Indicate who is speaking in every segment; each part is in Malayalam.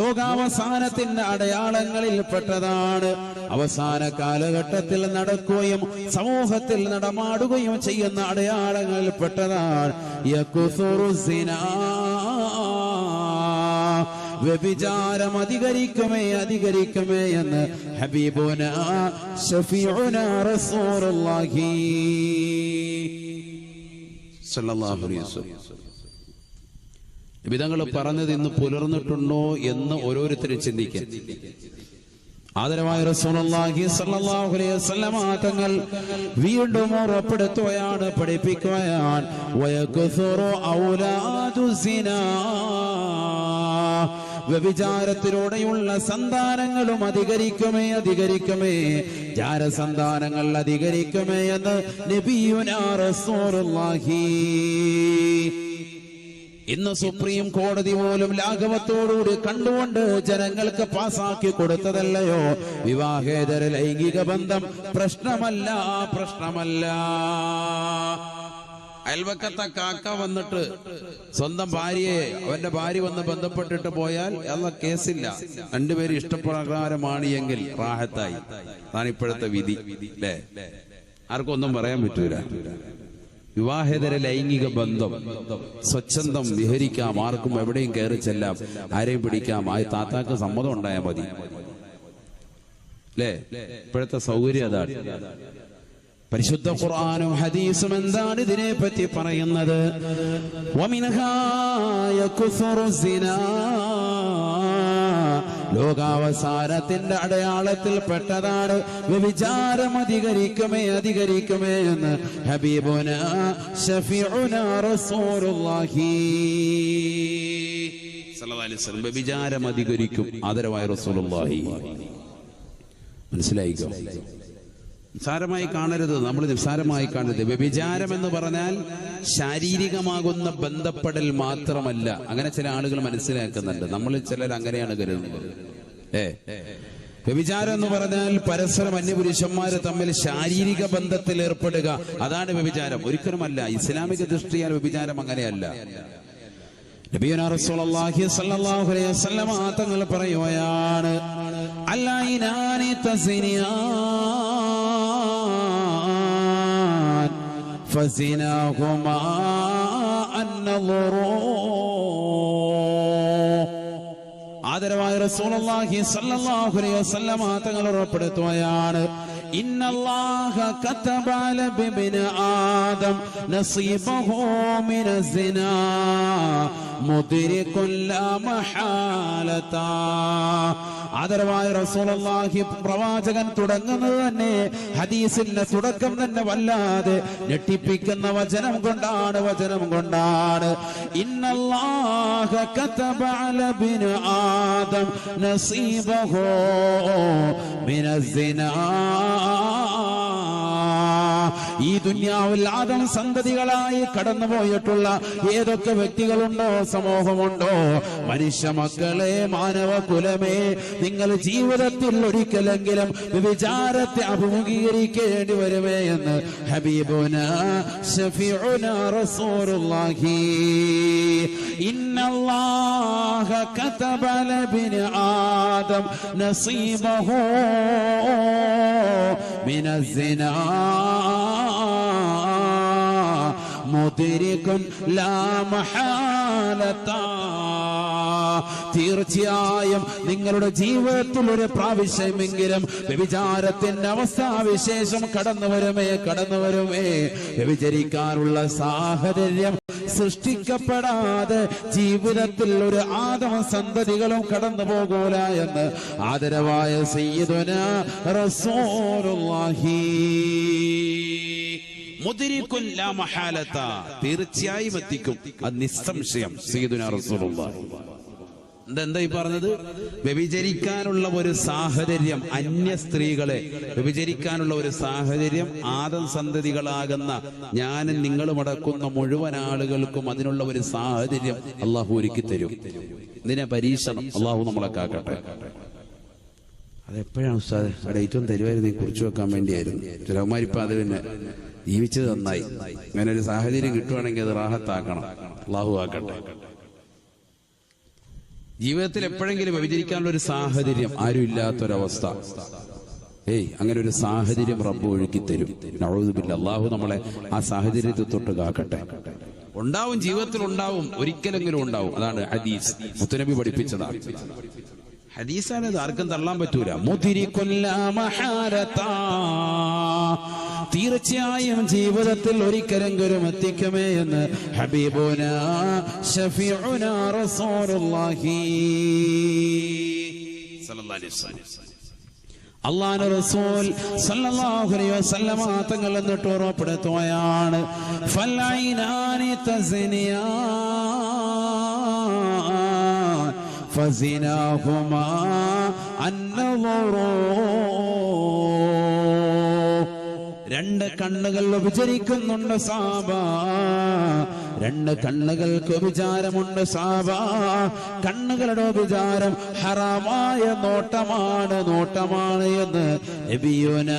Speaker 1: ലോകാവസാനത്തിന്റെ അടയാളങ്ങളിൽ പെട്ടതാണ് അവസാന കാലഘട്ടത്തിൽ നടക്കുകയും സമൂഹത്തിൽ നടമാടുകയും ചെയ്യുന്ന അടയാളങ്ങളിൽ പെട്ടതാണ്. വ്യഭിചാരം അധികരിക്കുമേ അധികരിക്കുമേ എന്ന് ഹബീബുന അലൈഹി വസല്ലം. വിധങ്ങൾ പറഞ്ഞത് ഇന്ന് പുലർന്നിട്ടുണ്ടോ എന്ന് ഓരോരുത്തരും ചിന്തിക്കാം. ആദരവായ റസൂലുള്ളാഹി സ്വല്ലല്ലാഹു അലൈഹി വസല്ലമ തങ്ങൾ വീണ്ടും ഉറപ്പെടുത്തുകയാണ് പഠിപ്പിക്കുകയാണ്. വ്യഭിചാരത്തിലൂടെയുള്ള സന്താനങ്ങളും അധികരിക്കുമേ അധികരിക്കുമേ. ജാരസന്താനങ്ങൾ അധികരിക്കുമേ എന്ന് നബിയുനാ റസൂലുള്ളാഹി. ഇന്ന് സുപ്രീം കോടതി പോലും ലാഘവത്തോടുകൂടി കണ്ടുകൊണ്ട് ജനങ്ങൾക്ക് പാസാക്കി കൊടുത്തതല്ലയോ? വിവാഹേതര ലൈംഗിക ബന്ധം പ്രശ്നമല്ല പ്രശ്നമല്ല. അയൽവക്കത്തെ കാക്ക വന്നിട്ട് സ്വന്തം ഭാര്യയെ അവന്റെ ഭാര്യ വന്ന് ബന്ധപ്പെട്ടിട്ട് പോയാൽ അല്ല കേസില്ല. രണ്ടുപേരും ഇഷ്ടപ്രകാരമാണ് എങ്കിൽ റാഹത്തായി. അതാണ് ഇപ്പോഴത്തെ വിധി അല്ലേ? ആർക്കും ഒന്നും പറയാൻ പറ്റൂല. വിവാഹേതര ലൈംഗിക ബന്ധം. സ്വച്ഛന്തം വിഹരിക്കാം. ആർക്കും എവിടെയും കയറി ചെല്ലാം. ആരെയും പിടിക്കാം. ആ താത്താക്ക് സമ്മതം ഉണ്ടായാൽ മതി. അല്ലേ ഇപ്പോഴത്തെ സൗകര്യം അതാണ്. പരിശുദ്ധ ഖുർആാനും ഹദീസും എന്താണ് ഇതിനെ പറ്റി പറയുന്നത്. ലോകാവസാനത്തിന്റെ അടയാളത്തിൽ പെട്ടതാണ്. വ്യഭിചാരം അധികരിക്കുമേ അധികരിക്കുമേ എന്ന് ഹബീബുന ഷഫീഉന റസൂലുള്ളാഹി വ്യഭിചാരം അധികരിക്കും. ആദരവായ റസൂലുള്ളാഹി. മനസ്സിലായിക്കോ? നിസ്സാരമായി കാണരുത് നമ്മൾ നിസ്സാരമായി കാണരുത്. വ്യഭിചാരം എന്ന് പറഞ്ഞാൽ ശാരീരികമാകുന്ന ബന്ധപ്പെടൽ മാത്രമല്ല. അങ്ങനെ ചില ആളുകൾ മനസ്സിലാക്കുന്നുണ്ട്. നമ്മൾ ചിലർ അങ്ങനെയാണ് കരുതുന്നത്. ഏ? വ്യഭിചാരം എന്ന് പറഞ്ഞാൽ പരസ്പരം അന്യപുരുഷന്മാര് തമ്മിൽ ശാരീരിക ബന്ധത്തിൽ ഏർപ്പെടുക. അതാണ് വ്യഭിചാരം. ഒരിക്കലുമല്ല. ഇസ്ലാമിക ദൃഷ്ടിയാൽ വ്യഭിചാരം അങ്ങനെയല്ല. തങ്ങൾ പറയുകയാണ് അല്ലൈനാനി ഫസിനാഹുമാ النظر ആദരവായ റസൂലുള്ളാഹി സ്വല്ലല്ലാഹു അലൈഹി തങ്ങൾ ഉറപ്പെടുത്തുകയാണ്. ഇന്നല്ലാഹ കതബ അല ആദം നസീബഹു മഹാലത. ആദരവായ റസൂലുള്ളാഹി പ്രവാചകൻ തുടങ്ങുന്നത് തന്നെ ഹദീസിന്റെ തുടക്കം തന്നെ വല്ലാതെ ഞെട്ടിപ്പിക്കുന്ന വചനം കൊണ്ടാണ് വചനം കൊണ്ടാണ്. ഇന്നല്ലാഹ കതബ അല ആദം നസീബഹു മിന സിനാ. ഈ ദുന്യാവിൽ ആദം സന്തതികളായി കടന്നുപോയിട്ടുള്ള ഏതൊക്കെ വ്യക്തികളുണ്ടോ സമൂഹമുണ്ടോ? മനുഷ്യ മക്കളെ മാനവ കുലമേ നിങ്ങൾ ജീവിതത്തിൽ ഒരിക്കലെങ്കിലും വിചാരത്തെ അഭിമുഖീകരിക്കേണ്ടി വരുമേ എന്ന് ഹബീബുന ഷഫീഉന റസൂലുള്ളാഹി. ഇന്നല്ലാഹ കതബ ലബിന ആദം നസീബഹു മിന മുതിരികുൻ ലാമഹാലത്താ തീർച്ചയായും നിങ്ങളുടെ ജീവിതത്തിൽ ഒരു പ്രാവശ്യമെങ്കിലും വ്യഭിചാരത്തിന്റെ അവസ്ഥാവിശേഷം കടന്നു വരുമേ കടന്നു വരുമേ. വ്യഭിചരിക്കാനുള്ള സാഹചര്യം സൃഷ്ടിക്കപ്പെടാതെ ജീവിതത്തിൽ ഒരു ആദമ സന്തതികളും കടന്നു പോകൂല എന്ന് ആദരവായ സയ്യിദുന റസൂലുള്ളാഹി. തീർച്ചയായും എത്തിക്കും. അത് നിസ്സംശയം എന്താ ഈ പറഞ്ഞത്? വ്യഭിചരിക്കാനുള്ള ഒരു സാഹചര്യം അന്യ സ്ത്രീകളെ വ്യഭിചരിക്കാനുള്ള ഒരു സാഹചര്യം ആദം സന്തതികളാകുന്ന ഞാനും നിങ്ങളും അടക്കുന്ന മുഴുവൻ ആളുകൾക്കും അതിനുള്ള ഒരു സാഹചര്യം അള്ളാഹു ഒരുക്കി തരും ഇതിനെ പരീക്ഷണം അള്ളാഹു നമ്മളെ കാക്കട്ടെ. അതെപ്പോഴാണ് ഉസ്താദ്? ആ ഡേറ്റും തരുമായിരുന്നു കുറിച്ചു വെക്കാൻ വേണ്ടിയായിരുന്നു. ചിലവന്മാരിപ്പോ അത് പിന്നെ ജീവിച്ചത് നന്നായി. അങ്ങനെ ഒരു സാഹചര്യം കിട്ടുവാണെങ്കിൽ അത് റാഹത്താക്കണം. അള്ളാഹു ആക്കട്ടെ. ജീവിതത്തിൽ എപ്പോഴെങ്കിലും വ്യഭിചരിക്കാനുള്ള ഒരു സാഹചര്യം ആരും ഇല്ലാത്തൊരവസ്ഥ. ഏയ് അങ്ങനെ ഒരു സാഹചര്യം റബ്ബ് ഒഴുക്കി തരും. നവതുബില്ല അള്ളാഹു നമ്മളെ ആ സാഹചര്യത്തിൽ തൊട്ട് കാക്കട്ടെ. ഉണ്ടാവും ജീവിതത്തിൽ ഉണ്ടാവും ഒരിക്കലെങ്കിലും ഉണ്ടാവും. അതാണ് ഹദീസ്. മുത്തുനബി പഠിപ്പിച്ചതാണ്. ഹദീസാണ് ഇത് ആർക്കും തള്ളാൻ പറ്റൂല. മുതിരിക്കൊല്ല മഹാരത്താ. തീർച്ചയായും ജീവിതത്തിൽ ഒരിക്കലെങ്കിലും എത്തിക്കുമേ എന്ന് ഹബീബുന ഷഫീഉന റസൂലുള്ളാഹി. സല്ലല്ലാഹു അലൈഹി വസല്ലം. അള്ളാഹു റസൂൽ സല്ലല്ലാഹു അലൈഹി വസല്ലമ തങ്ങൾ എന്നിട്ട് ഫലൈനാനി തസ്നിയാൻ അന്നളറൂ രണ്ട് കണ്ണുകൾ വ്യഭിചരിക്കുന്നുണ്ട് സാബ. രണ്ട് കണ്ണുകൾക്ക് വിചാരമുണ്ട് സാബ. കണ്ണുകളുടെ വിചാരം ഹറാമായ നോട്ടമാണ് നോട്ടമാണ് എന്ന് നബിയുന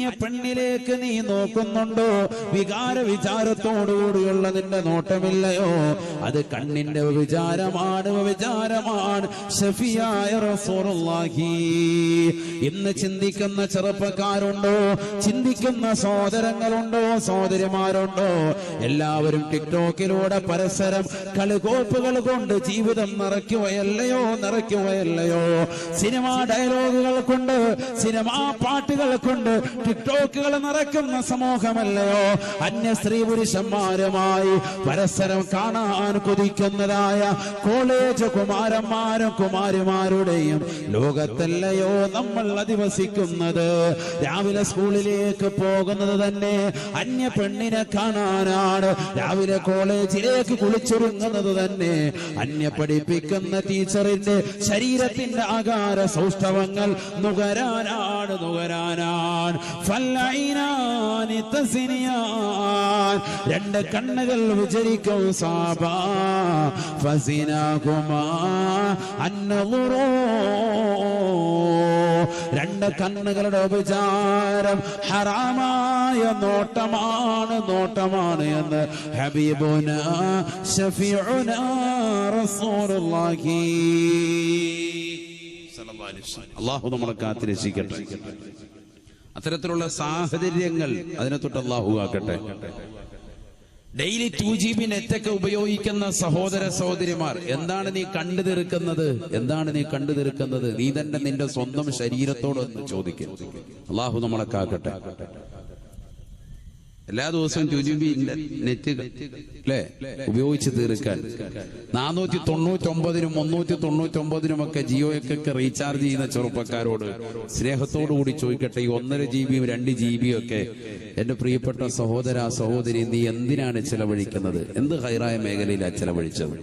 Speaker 1: അന്യ പെണ്ണിലേക്ക് നീ നോക്കുന്നുണ്ടോ? വികാര വിചാരത്തോടുകൂടിയുള്ള നിന്റെ നോട്ടമില്ലയോ? അത് കണ്ണിന്റെ വിചാരമാണ് വിചാരമാണ്. ഷഫിയായ ഇന്ന് ചിന്തിക്കുന്ന ചെറുപ്പക്കാരുണ്ടോ? ചിന്തിക്കുന്ന സഹോദരങ്ങളുണ്ടോ? സഹോദരിമാരുണ്ടോ? എല്ലാവരും ടിക്ടോക്കിലൂടെ പരസ്പരം കളികോപ്പുകൾ കൊണ്ട് ജീവിതം നിറയ്ക്കുകയല്ലയോ? നിറയ്ക്കുകയല്ലയോ? സിനിമാ ഡയലോഗുകൾ കൊണ്ട് സിനിമാ പാട്ടുകൾ കൊണ്ട് ടിക്ടോക്കുകൾ നിറയ്ക്കുന്ന സമൂഹമല്ലയോ? അന്യ സ്ത്രീ പുരുഷന്മാരുമായി പരസ്പരം കാണാൻ കൊതിക്കുന്നതായ കോളേജ് കുമാരന്മാരും കുമാരിമാരുടെയും ലോകത്തല്ലയോ നമ്മൾ അധിവസിക്കുന്നത്? രാവിലെ സ്കൂളിലേക്ക് പോകുന്നത് തന്നെ അന്യ പെണ്ണിനെ കാണാനാണ്. രാവിലെ കോളേജിലേക്ക് കുളിച്ചൊരുങ്ങുന്നത് തന്നെ അന്യ പഠിപ്പിക്കുന്ന ടീച്ചറിന്റെ ശരീരത്തിന്റെ ആകാര സൗഷ്ഠവങ്ങൾ നുകരാനാണ് നുകരാനാണ്. രണ്ട് കണ്ണുകൾ വിചരിക്കും സാബ. ഫസിനാകുമാ അന്നളുറോ രണ്ട് കണ്ണുകളുടെ ഉപചാരം ഹറാമായ നോട്ടമാണ് നോട്ടമാണ് എന്ന് ഹബീബുന ഷഫീഉന റസൂലുള്ളാഹി അള്ളാഹു നമ്മളെ കാത്തിരക്ഷിക്കട്ടെ. അത്തരത്തിലുള്ള സാഹചര്യങ്ങൾ അതിനെ തൊട്ട് അള്ളാഹു ആക്കട്ടെ ഡെയിലി ടു ജി ബി നെറ്റൊക്കെ ഉപയോഗിക്കുന്ന സഹോദര സഹോദരിമാർ എന്താണ് നീ കണ്ടു തീർക്കുന്നത്? എന്താണ് നീ കണ്ടു തീർക്കുന്നത്? നീ തന്നെ നിന്റെ സ്വന്തം ശരീരത്തോടൊന്ന് ചോദിക്കും. അള്ളാഹു നമ്മളെ കാക്കട്ടെ. എല്ലാ ദിവസവും ടു ജി ബി നെറ്റ് അല്ലേ ഉപയോഗിച്ച് തീർക്കാൻ നാനൂറ്റി തൊണ്ണൂറ്റി ഒമ്പതിനും മുന്നൂറ്റി തൊണ്ണൂറ്റി ഒമ്പതിനും ഒക്കെ ജിയോയ്ക്കൊക്കെ റീചാർജ് ചെയ്യുന്ന ചെറുപ്പക്കാരോട് സ്നേഹത്തോടു കൂടി ചോദിക്കട്ടെ ഈ ഒന്നര ജി ബിയും രണ്ട് ജി ബിയും ഒക്കെ എന്റെ പ്രിയപ്പെട്ട സഹോദര സഹോദരി നീ എന്തിനാണ് ചെലവഴിക്കുന്നത്? എന്ത് ഹൈറായ മേഖലയിലാണ് ചെലവഴിച്ചത്?